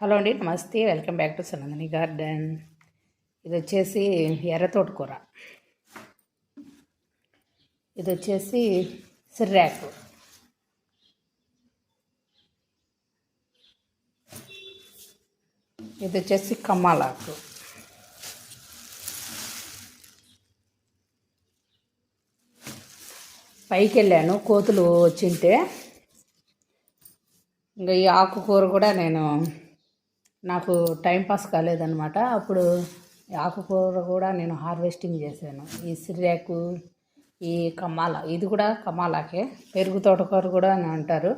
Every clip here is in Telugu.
హలో అండి నమస్తే. Welcome back to Sanandani garden. ఇది వచ్చేసి ఎర్ర తోటకూర. ఇది వచ్చేసి సిర్రాకు. ఇది వచ్చేసి కమ్మాలాకు. పైకి వెళ్ళాను కోతులు వచ్చింటే ఇంకా ఈ ఆకుకూర కూడా నేను నాకు టైం పాస్ కాలేదనమాట అప్పుడు ఆకుకూర కూడా నేను హార్వెస్టింగ్ చేశాను. ఈ సిరియాకు ఈ కమ్మాల ఇది కూడా కమ్మాలాకే పెరుగు తోటకూర కూడా అని అంటారు.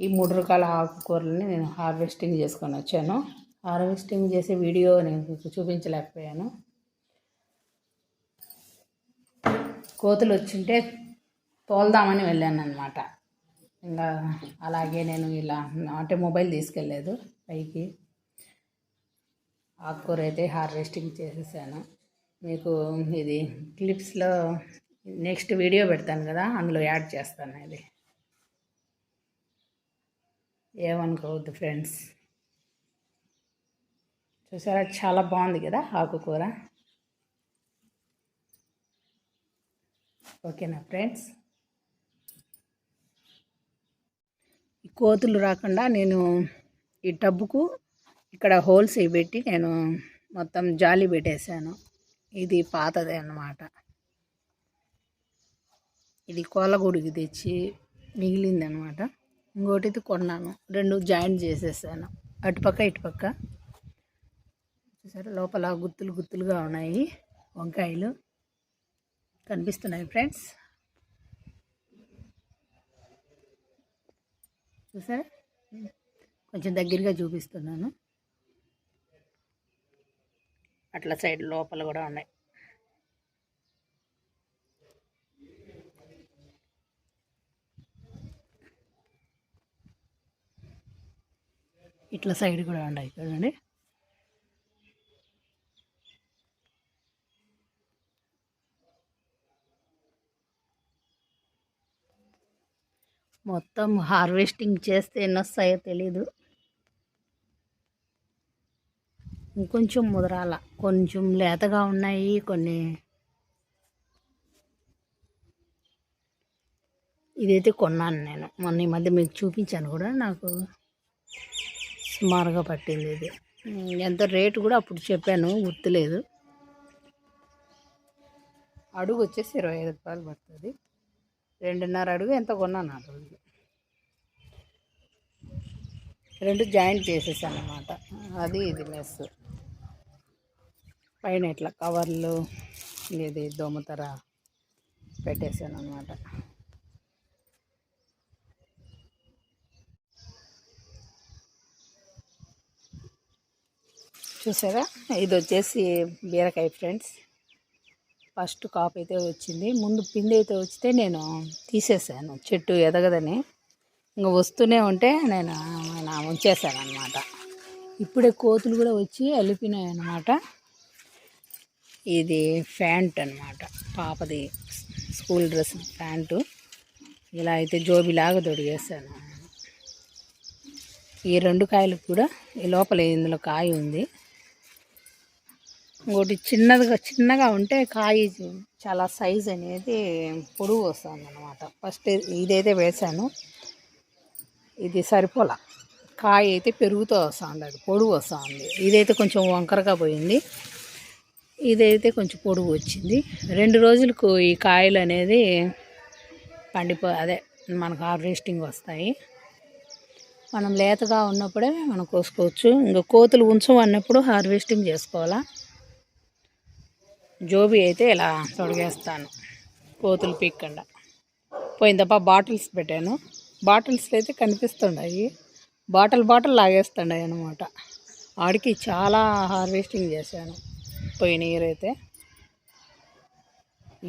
ఈ మూడు రకాల ఆకుకూరలని నేను హార్వెస్టింగ్ చేసుకొని వచ్చాను. హార్వెస్టింగ్ చేసే వీడియో నేను చూపించలేకపోయాను. కోతులు వచ్చింటే తోలుదామని వెళ్ళాను అనమాట ఇంకా అలాగే నేను ఇలా అంటే మొబైల్ తీసుకెళ్ళలేదు పైకి. ఆకుకూర అయితే హార్వెస్టింగ్ చేసేసాను. మీకు ఇది క్లిప్స్లో నెక్స్ట్ వీడియో పెడతాను కదా అందులో యాడ్ చేస్తాను ఇది. ఏమనుకోవద్దు ఫ్రెండ్స్. చూసారా చాలా బాగుంది కదా ఆకుకూర. ఓకేనా ఫ్రెండ్స్ ఈ కోతులు రాకుండా నేను ఈ టబ్బుకు ఇక్కడ హోల్స్ పెట్టి నేను మొత్తం జాలి పెట్టేశాను. ఇది పాతదే అన్నమాట. ఇది కోలగూడికి తెచ్చి మిగిలింది అనమాట ఇంకోటిది కొన్నాను. రెండు జాయింట్ చేసేసాను. అటుపక్క ఇటుపక్క చూసారు? లోపల గుత్తులు గుత్తులుగా ఉన్నాయి. వంకాయలు కనిపిస్తున్నాయి ఫ్రెండ్స్. చూసారా? కొంచెం దగ్గరగా చూపిస్తున్నాను. అట్లా సైడ్ లోపల కూడా ఉన్నాయి. ఇట్లా సైడ్ కూడా ఉన్నాయి చూడండి మొత్తం హార్వెస్టింగ్ చేస్తే ఎన్ని వస్తాయో తెలీదు. ఇంకొంచెం ముదరాల కొంచెం లేతగా ఉన్నాయి కొన్ని. ఇదైతే కొన్నాను నేను. మొన్న ఈ మధ్య మీకు చూపించాను కూడా నాకు. సుమారుగా పట్టింది ఇది. ఎంత రేటు కూడా అప్పుడు చెప్పాను గుర్తులేదు. అడుగు వచ్చేసి ఇరవై ఐదు రూపాయలు పడుతుంది. రెండున్నర అడుగు ఎంత కొన్నాను ఆ రోజు? రెండు జాయింట్ చేసేసాను అనమాట అది ఇది మెస్. పైన ఇట్లా కవర్లు ఇది దోమతర పెట్టేశాను అనమాట చూసారా? ఇది వచ్చేసి బీరకాయ ఫ్రెండ్స్. ఫస్ట్ కాప్ అయితే వచ్చింది. ముందు పిండి అయితే వచ్చితే నేను తీసేసాను. చెట్టు ఎదగదని. ఇంకా వస్తూనే ఉంటే నేను ఉంచేసాను అనమాట ఇప్పుడే కోతులు కూడా వచ్చి వెళ్ళిపోయినాయి అనమాట ఇది ప్యాంట్ అనమాట పాపది స్కూల్ డ్రెస్ ప్యాంటు. ఇలా అయితే జోబిలాగా తొడిగేసాను ఈ రెండు కాయలకు కూడా ఈ లోపల ఇందులో కాయ ఉంది. ఇంకోటి చిన్నదిగా చిన్నగా ఉంటే కాయ చాలా సైజ్ అనేది పొడుగు వస్తుంది అనమాట ఫస్ట్ ఇదైతే వేసాను ఇది సరిపోలా. కాయ అయితే పెరుగుతూ వస్తుంది అది పొడుగు వస్తుంది. ఇదైతే కొంచెం వంకరగా పోయింది. ఇదైతే కొంచెం పొడుగు వచ్చింది. రెండు రోజులకు ఈ కాయలు అనేది పండిపో అదే మనకు హార్వెస్టింగ్ వస్తాయి. మనం లేతగా ఉన్నప్పుడే మనం కోసుకోవచ్చు. ఇంకా కోతులు ఉంచం అన్నప్పుడు హార్వెస్టింగ్ చేసుకోవాలా. జోబీ అయితే ఇలా తొడిగేస్తాను. కోతులు పీక్కుండా. పోయిందప్ప బాటిల్స్ పెట్టాను. బాటిల్స్ అయితే కనిపిస్తున్నాయి బాటిల్ బాటిల్ లాగేస్తున్నాయి అనమాట ఆడికి చాలా హార్వెస్టింగ్ చేశాను. పోయిన ఇయర్ అయితే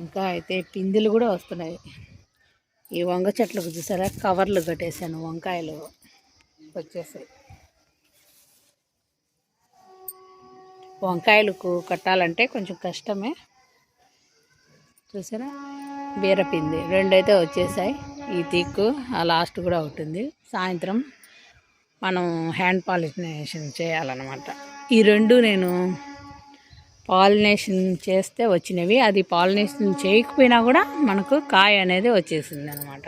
ఇంకా అయితే పిందిలు కూడా వస్తున్నాయి. ఈ వంగ చెట్లకు చూసారా? కవర్లు కట్టేశాను వంకాయలు వచ్చేసాయి. వంకాయలకు కట్టాలంటే కొంచెం కష్టమే. చూసారా? బీరపింది రెండైతే వచ్చేసాయి. ఈ తీక్కు ఆ లాస్ట్ కూడా ఉంటుంది సాయంత్రం మనం హ్యాండ్ పాలినేషన్ చేయాలన్నమాట. ఈ రెండు నేను పాలినేషన్ చేస్తే వచ్చినవి. అది పాలినేషన్ చేయకపోయినా కూడా మనకు కాయ అనేది వచ్చేసింది అనమాట